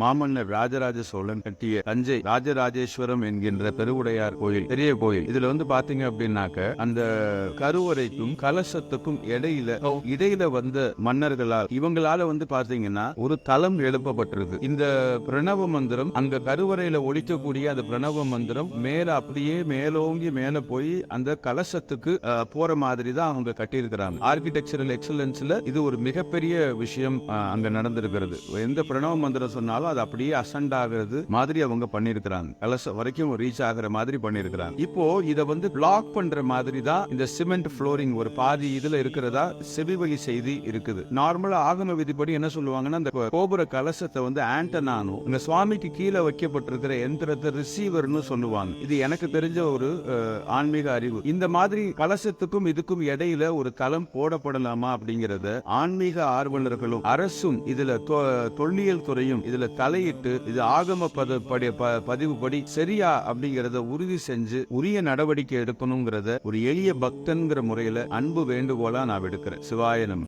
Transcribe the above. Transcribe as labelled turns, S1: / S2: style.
S1: மாமன்னர் ராஜராஜ சோழன் கட்டிய தஞ்சை ராஜராஜேஸ்வரம் என்கின்ற பெருவுடையார் கோயில் பெரிய கோயில். இதுல வந்து பாத்தீங்க அப்படின்னாக்க அந்த கருவறைக்கும் கலசத்துக்கும் இடையில இடையில வந்த மன்னர்களால் இவங்களால வந்து பாத்தீங்கன்னா ஒரு தலம் எழுப்பப்பட்டிருக்கு. இந்த பிரணவ மந்திரம் அங்க கருவறையில ஒழிக்கக்கூடிய அந்த பிரணவ மந்திரம் மேல அப்படியே மேலோங்கி மேல போய் அந்த கலசத்துக்கு போற மாதிரி தான் அவங்க கட்டியிருக்கிறாங்க. ஆர்கிடெக்சரல் எக்ஸலன்ஸ்ல இது ஒரு மிகப்பெரிய விஷயம் அங்க நடந்திருக்கிறது. எந்த பிரணவ மந்திரம் சொன்னாலும் அது அப்படியே அசண்ட் ஆகிறது மாதிரி அவங்க பண்ணிருக்கிறாங்க கலச வரைக்கும் ரீச் ஆகுற மாதிரி பண்ணிருக்கிறாங்க இப்போ இத வந்து பிளாக் பண்ற மாதிரி தான் இந்த சிமெண்ட் ஃப்ளோரிங் ஒரு பாதி இதுல இருக்கிறதா செவிவகை செய்தி இருக்குது. நார்மலா ஆகம விதிப்படி என்ன சொல்லுவாங்கன்னா அந்த கோபுர கலசத்தை வந்து ஆண்டனானோ இந்த சுவாமிக்கு கீழே வைக்கப்பட்டிருக்கிற எந்திரத்தை ரிசீவர்னு சொல்லுவாங்க. இது எனக்கு தெரிஞ்ச ஒரு ஆன்மீக அறிவு. இந்த மாதிரி கலசத்துக்கும் இதுக்கும் இடையில ஒரு தளம் போடப்படலாமா அப்படிங்கறத ஆன்மீக ஆர்வலர்களும் அரசும் இதுல தொல்லியல் துறையும் இதுல தலையிட்டு இது ஆகம பதி படி- ப- பதிவுப்படி சரியா அப்படிங்கறத உறுதி செஞ்சு உரிய நடவடிக்கை எடுக்கணுங்கிறத ஒரு எளிய பக்தன்கிற முறையில அன்பு வேண்டுகோளா நான் விடுக்கிறேன். சிவாயனம்